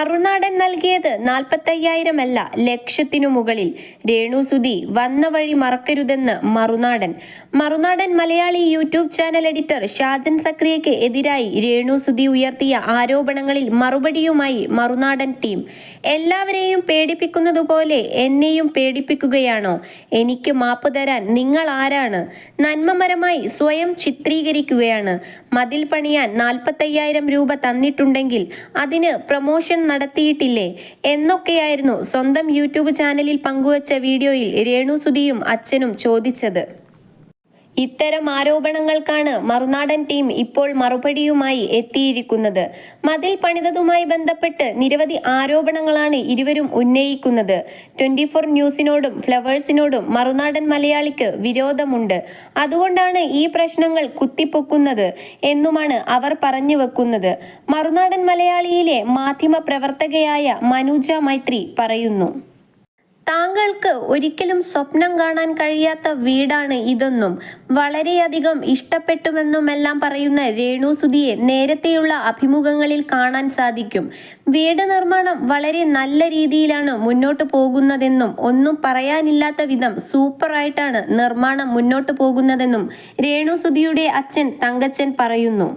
മറുനാടൻ നൽകിയത് നാൽപ്പത്തയ്യായിരമല്ല ലക്ഷത്തിനു മുകളിൽ. രേണു സുധി വന്ന വഴി മറക്കരുതെന്ന് Marunadan. Marunadan Malayali YouTube channel editor Shajan സക്രിയയ്ക്ക് എതിരായി രേണു സുധി ഉയർത്തിയ ആരോപണങ്ങളിൽ മറുപടിയുമായി മറുനാടൻ ടീം. എല്ലാവരെയും പേടിപ്പിക്കുന്നതുപോലെ എന്നെയും പേടിപ്പിക്കുകയാണോ? എനിക്ക് മാപ്പ് തരാൻ നിങ്ങൾ ആരാണ്? നന്മമരമായി സ്വയം ചിത്രീകരിക്കുകയാണ്. മതിൽ പണിയാൻ നാൽപ്പത്തയ്യായിരം രൂപ തന്നിട്ടുണ്ടെങ്കിൽ അതിന് പ്രമോഷൻ നടത്തിയിട്ടില്ലേ? എന്നൊക്കെയായിരുന്നു സ്വന്തം യൂട്യൂബ് ചാനലിൽ പങ്കുവച്ച വീഡിയോയിൽ രേണുസുതിയും അച്ഛനും ചോദിച്ചത്. ഇത്തരം ആരോപണങ്ങൾക്കാണ് മറുനാടൻ ടീം ഇപ്പോൾ മറുപടിയുമായി എത്തിയിരിക്കുന്നത്. മതിൽ പണിതതുമായി ബന്ധപ്പെട്ട് നിരവധി ആരോപണങ്ങളാണ് ഇരുവരും ഉന്നയിക്കുന്നത്. ട്വന്റി ഫോർ ന്യൂസിനോടും ഫ്ലവേഴ്സിനോടും മറുനാടൻ മലയാളിക്ക് വിരോധമുണ്ട്. അതുകൊണ്ടാണ് ഈ പ്രശ്നങ്ങൾ കുത്തിപ്പൊക്കുന്നത് എന്നുമാണ് അവർ പറഞ്ഞു വെക്കുന്നത്. മറുനാടൻ മലയാളിയിലെ മാധ്യമ പ്രവർത്തകയായ മനുജ മൈത്രി പറയുന്നു. താങ്കൾക്ക് ഒരിക്കലും സ്വപ്നം കാണാൻ കഴിയാത്ത വീടാണ് ഇതെന്നും വളരെയധികം ഇഷ്ടപ്പെട്ടുമെന്നുമെല്ലാം പറയുന്ന രേണു സുധിയെ നേരത്തെയുള്ള അഭിമുഖങ്ങളിൽ കാണാൻ സാധിക്കും. വീട് നിർമ്മാണം വളരെ നല്ല രീതിയിലാണ് മുന്നോട്ട് പോകുന്നതെന്നും ഒന്നും പറയാനില്ലാത്ത വിധം സൂപ്പറായിട്ടാണ് നിർമ്മാണം മുന്നോട്ട് പോകുന്നതെന്നും രേണു സുധിയുടെ അച്ഛൻ തങ്കച്ചൻ പറയുന്നു.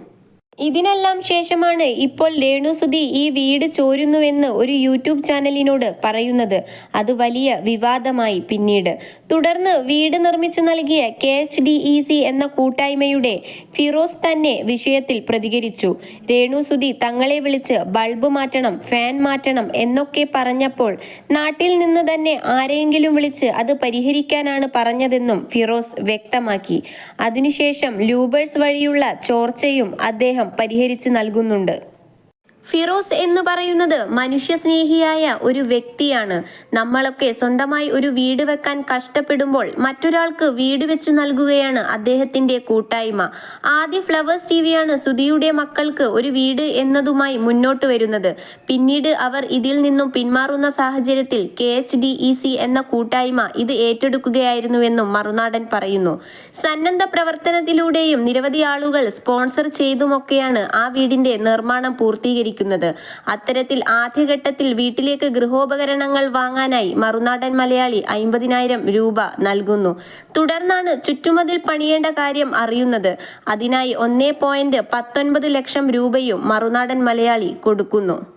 ഇതിനെല്ലാം ശേഷമാണ് ഇപ്പോൾ രേണു സുധി ഈ വീട് ചോരുന്നുവെന്ന് ഒരു യൂട്യൂബ് ചാനലിനോട് പറയുന്നത്. അത് വലിയ വിവാദമായി പിന്നീട്. തുടർന്ന് വീട് നിർമ്മിച്ചു നൽകിയ K H D E C എന്ന കൂട്ടായ്മയുടെ ഫിറോസ് തന്നെ വിഷയത്തിൽ പ്രതികരിച്ചു. രേണു സുധി തങ്ങളെ വിളിച്ച് ബൾബ് മാറ്റണം ഫാൻ മാറ്റണം എന്നൊക്കെ പറഞ്ഞപ്പോൾ നാട്ടിൽ നിന്ന് തന്നെ ആരെയെങ്കിലും വിളിച്ച് അത് പരിഹരിക്കാനാണ് പറഞ്ഞതെന്നും ഫിറോസ് വ്യക്തമാക്കി. അതിനുശേഷം ലൂബേഴ്സ് വഴിയുള്ള ചോർച്ചയും അദ്ദേഹം പരിഹരിച്ച് നൽകുന്നുണ്ട് ഫിറോസ് എന്ന് പറയുന്നത് മനുഷ്യസ്നേഹിയായ ഒരു വ്യക്തിയാണ്. നമ്മളൊക്കെ സ്വന്തമായി ഒരു വീട് വെക്കാൻ കഷ്ടപ്പെടുമ്പോൾ മറ്റൊരാൾക്ക് വീട് വെച്ചു നൽകുകയാണ് അദ്ദേഹത്തിന്റെ കൂട്ടായ്മ. ആദ്യ ഫ്ലവേഴ്സ് ടി വിയാണ് സുധിയുടെ മക്കൾക്ക് ഒരു വീട് എന്നതുമായി മുന്നോട്ട് വരുന്നത്. പിന്നീട് അവർ ഇതിൽ നിന്നും പിന്മാറുന്ന സാഹചര്യത്തിൽ K H D E C എന്ന കൂട്ടായ്മ ഇത് ഏറ്റെടുക്കുകയായിരുന്നുവെന്നും മറുനാടൻ പറയുന്നു. സന്നദ്ധ പ്രവർത്തനത്തിലൂടെയും നിരവധി ആളുകൾ സ്പോൺസർ ചെയ്തുമൊക്കെയാണ് ആ വീടിന്റെ നിർമ്മാണം പൂർത്തീകരിക്കുന്നത്. അത്തരത്തിൽ ആദ്യഘട്ടത്തിൽ വീട്ടിലേക്ക് ഗൃഹോപകരണങ്ങൾ വാങ്ങാനായി മറുനാടൻ മലയാളി അമ്പതിനായിരം രൂപ നൽകുന്നു. തുടർന്നാണ് ചുറ്റുമതിൽ പണിയേണ്ട കാര്യം അറിയുന്നത്. അതിനായി ഒന്നേ ലക്ഷം രൂപയും മറുനാടൻ മലയാളി കൊടുക്കുന്നു.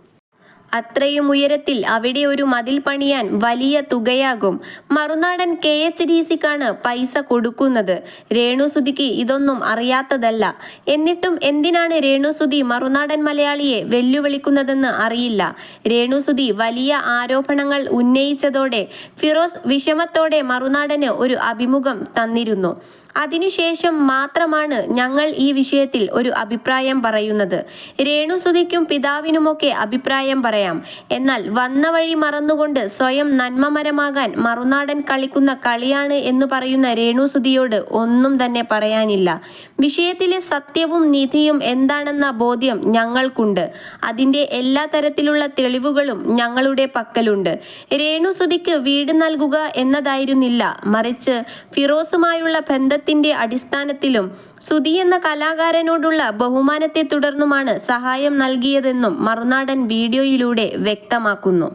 അത്രയും ഉയരത്തിൽ അവിടെ ഒരു മതിൽ പണിയാൻ വലിയ തുകയാകും. മറുനാടൻ കെ എച്ച് ഡി സിക്കാണ് പൈസ കൊടുക്കുന്നത്. രേണുസുതിക്ക് ഇതൊന്നും അറിയാത്തതല്ല. എന്നിട്ടും എന്തിനാണ് രേണുസുതി മറുനാടൻ മലയാളിയെ വെല്ലുവിളിക്കുന്നതെന്ന് അറിയില്ല. രേണുസുതി വലിയ ആരോപണങ്ങൾ ഉന്നയിച്ചതോടെ ഫിറോസ് വിഷമത്തോടെ മറുനാടന് ഒരു അഭിമുഖം തന്നിരുന്നു. അതിനുശേഷം മാത്രമാണ് ഞങ്ങൾ ഈ വിഷയത്തിൽ ഒരു അഭിപ്രായം പറയുന്നത്. രേണുസുതിക്കും പിതാവിനുമൊക്കെ അഭിപ്രായം പറയാം. എന്നാൽ വന്ന വഴി മറന്നുകൊണ്ട് സ്വയം നന്മമരമാകാൻ മറുനാടൻ കളിക്കുന്ന കളിയാണ് എന്ന് പറയുന്ന രേണുസുതിയോട് ഒന്നും തന്നെ പറയാനില്ല. വിഷയത്തിലെ സത്യവും നിധിയും എന്താണെന്ന ബോധ്യം ഞങ്ങൾക്കുണ്ട്. അതിന്റെ എല്ലാ തരത്തിലുള്ള തെളിവുകളും ഞങ്ങളുടെ പക്കലുണ്ട്. രേണുസുതിക്ക് വീട് നൽകുക എന്നതായിരുന്നില്ല. മറിച്ച് ഫിറോസുമായുള്ള ബന്ധത്തിന്റെ അടിസ്ഥാനത്തിലും സുധി എന്ന കലാകാരനോടുള്ള ബഹുമാനത്തെ തുടർന്നുമാണ് സഹായം നൽകിയതെന്നും മറുനാടൻ വീഡിയോയിലൂടെ വ്യക്തമാക്കുന്നു.